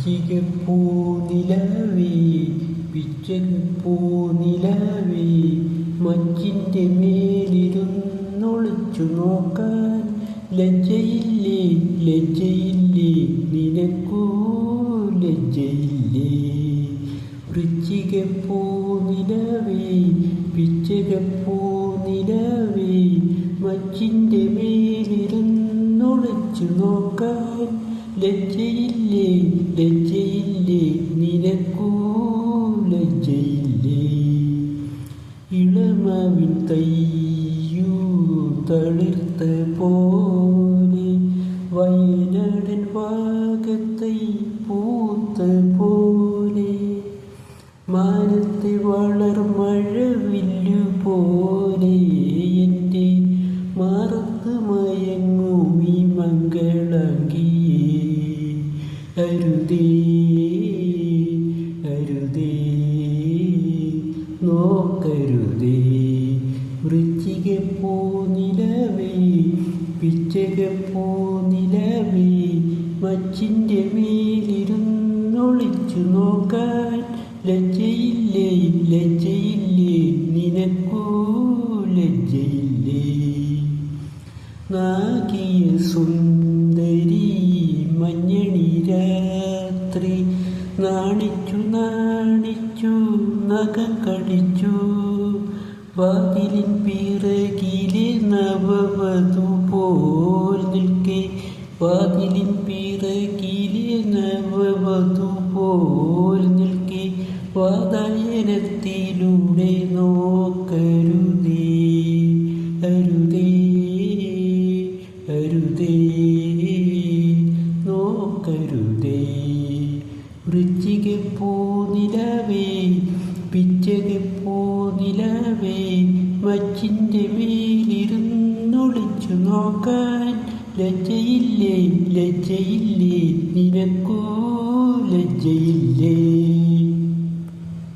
വൃശ്ചികപ്പൂ പൂനിലവി പിച്ചകപ്പൂ പൂനിലവി മച്ചിന്റെ മേലിരുന്നൊളിച്ചു നോക്കാൻ. ലജ്ജയില്ലേ ലജ്ജയില്ലേ നിനക്കൂ ലജ്ജയില്ലേ? വൃച്ചിക നിലവേ പിച്ചകപ്പൂ നിലവേ മച്ചിന്റെ മേലിരുന്നൊളിച്ചു നോക്കാൻ. ലജ്ജയില്ലേ ലജ്ജയില്ലേ നിനക്കോ ലജ്ജയില്ലേ ഇളമാവിൻ തയ്യൂ തളിർത്ത പോലെ വയനാടൻ ഭാഗത്തൈ പൂത്ത പോലെ. മാനത്തെ വളർ മഴവില്ലു പോലെ എന്റെ മാറത്ത് ഈ മംഗളാംഗിയേ അരുതേ അരുതേ. നോക്കരുതേ. വൃശ്ചികപ്പൂ നിലവേ പിച്ചകപ്പൂ നിലവേ. മച്ചിന്റെ മേലിരുന്നൊളിച്ചു നോക്കാൻ ലജ്ജയില്ലേ ലജ്ജയില്ലേ? നിനക്കൂ ലജ്ജയില്ലേ? നാഗിയ നാണിച്ചു നാണിച്ചു നഖം കടിച്ചു. വാതിലിൻ പിറകിലെ നവവധു പോൽ നിൽക്കെ. വാതിലിൻ പിറകിലെ നവവധു പോൽ നിൽക്കെ. വാതായനത്തിലൂടെ നോക്കരുതേ വൃശ്ചികപ്പൂ നിലവേ പിച്ചകപ്പൂ നിലവേ മച്ചിന്റെ മേലിരുന്നൊളിച്ചു നോക്കാൻ ലജ്ജയില്ലേ ലജ്ജയില്ലേ നിനക്കോ ലജ്ജയില്ലേ?